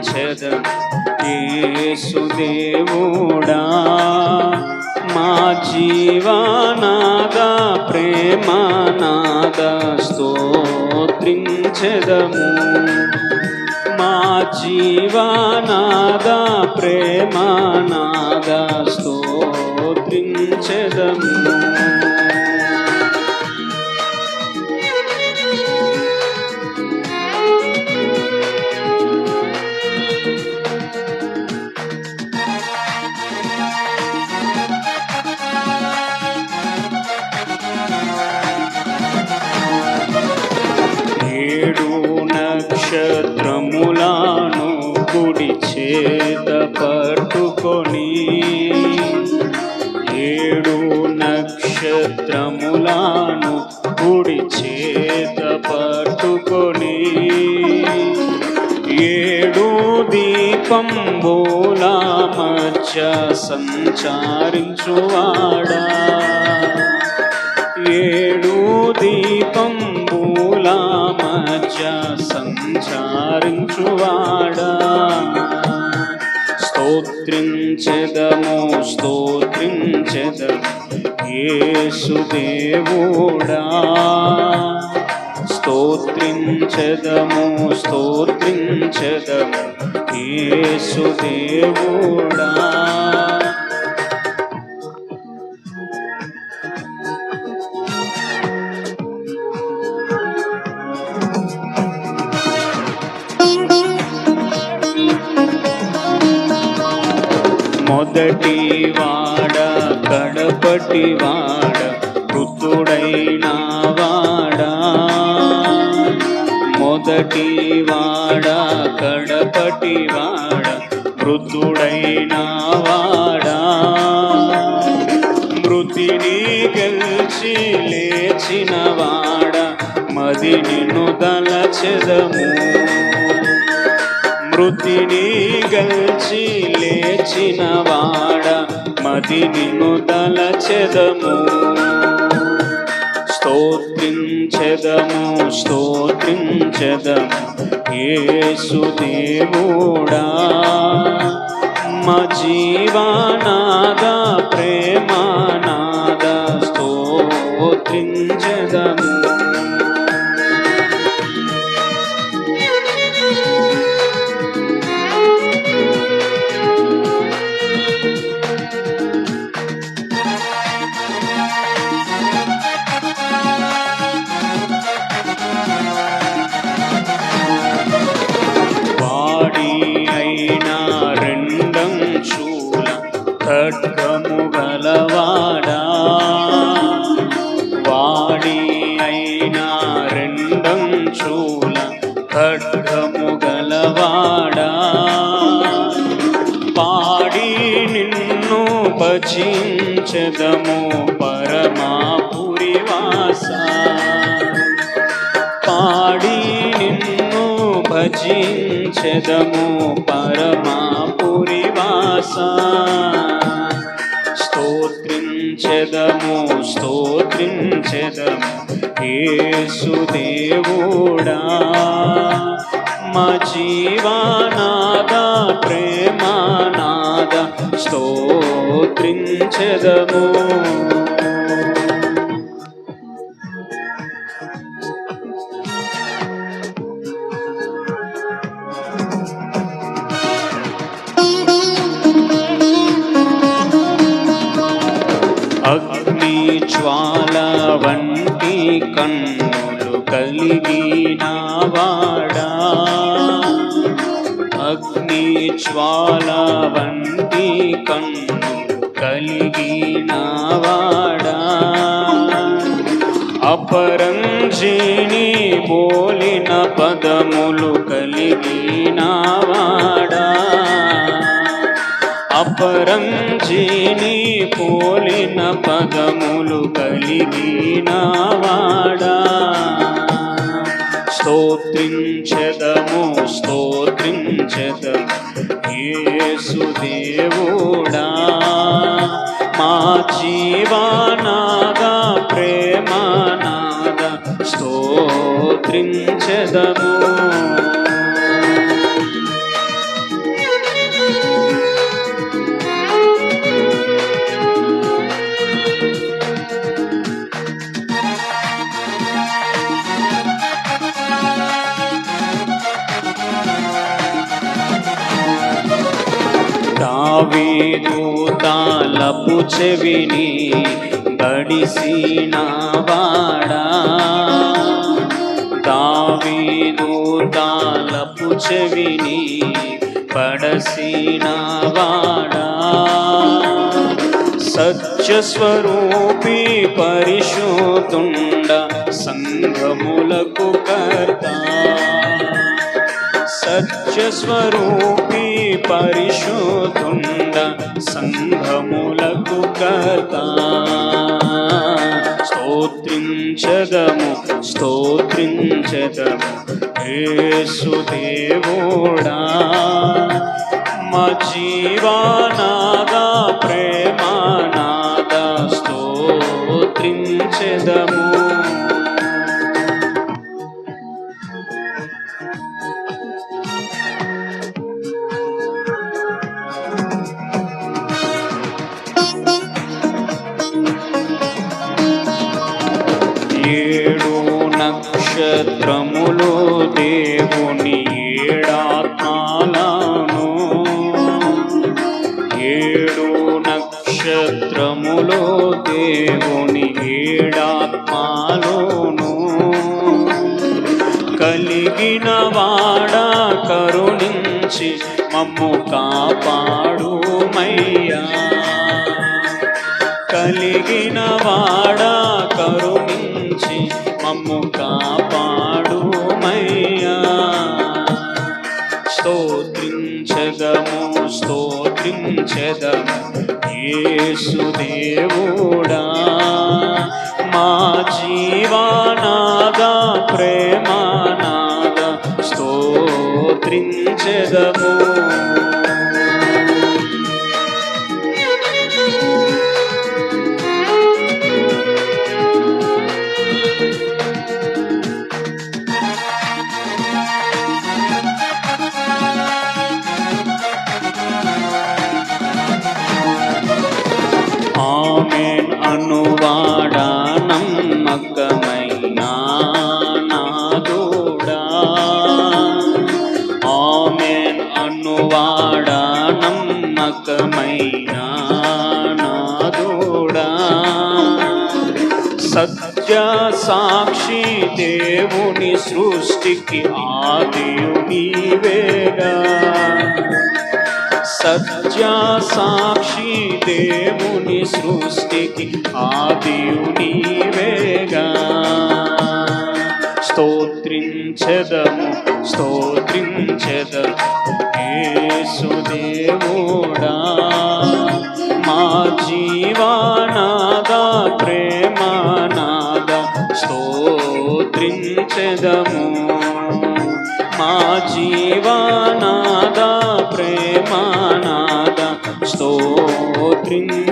స్తోత్రించెదము యేసుదేవుడా మా జీవనాద ప్రేమనాద స్తోత్రించదము. మా జీవనాద ప్రేమనాద స్తోత్రించదము. పట్టుకొని ఏడు నక్షత్రములను కుడి చేత పట్టుకొని ఏడు దీపంబుల మధ్య సంచారించువాడా. ఏడు దీపంబుల మధ్య సంచారించువాడా. స్తోత్రించెదము స్తోత్రించెదము. యేసుదేవుడా స్తోత్రించెదము. స్తోత్రించెదము యేసుదేవుడా మొదటి వాడ కడపటి వాడ వృద్ధుడైన వాడా. మొదటి వాడ కడపటి వాడ వృద్ధుడైన వాడా. మృతిని గెలిచి లేచిన వాడ మది నిన్ను దలచెదము మృతిని గల్చి లేచిన వాడ మది నిన్ను దలచెదము స్తోత్రించెదము స్తోత్రించెదము యేసుదేవుడా మా జీవనాద ప్రేమనాద స్తోత్రించెదము భజించదము పరమాపురివాస. పాడి నిన్ను భజించదము పరమాపురివాస. స్తోత్రించదము స్తోత్రించదము యేసుదేవుడా మా జీవనాద ప్రేమనాద స్తోత్రించెదము అగ్ని జ్వాల వంటి కన్నులు కలిగిన వాడా జ్వాల వంటి కన్నులు కలిగిన వాడా? అపరంజిని పోలిన పదములు కలిగిన వాడా? అపరంజిని పోలిన పదములు కలిగిన వాడా? స్తోత్రించదము స్తోత్రించెదము. యేసు దేవుడా. మా జీవానాద ప్రేమనాద స్తోత్రించదము. దావీదు తాలపు చెవిని బడిసిన వాడా? దావీదు తాలపు చెవిని పడసిన వాడా? సత్యస్వరూపి పరిశోతుండ సంఘములకు కర్తా. సత్యస్వరూపి పరిశోధుండ సంఘములకు కర్త. స్తోత్రించదము స్తోత్రించదము యేసుదేవుడా మా జీవానాద ప్రేమానాద స్తోత్రించదము ఏడు నక్షత్రములు దేవుని ఏడాత్మాలను. ఏడు నక్షత్రములు దేవుని ఏడాత్మాలను. కలిగిన వాడ కరుణించి మమ్ము కాపాడు మయ్యా కలిగిన వాడ మమ్ము కాపాడు మయ్యా. స్తోత్రించదము స్తోత్రించదము యేసుదేవుడా మా జీవానాగా ప్రేమానాగా స్తోత్రించదము. నమ్మకమైన నాదుడా. సత్య సాక్షి దేవుని సృష్టికి ఆదియు నీవేగా. సత్య సాక్షి దేవుని సృష్టికి ఆదియు నీవేగా. స్తోత్రించదము స్తోత్రించదము. యేసుదేవుడా మా జీవానాద ప్రేమానాద స్తోత్రించదము. మా జీవానాద ప్రేమానాద స్తోత్రించదము.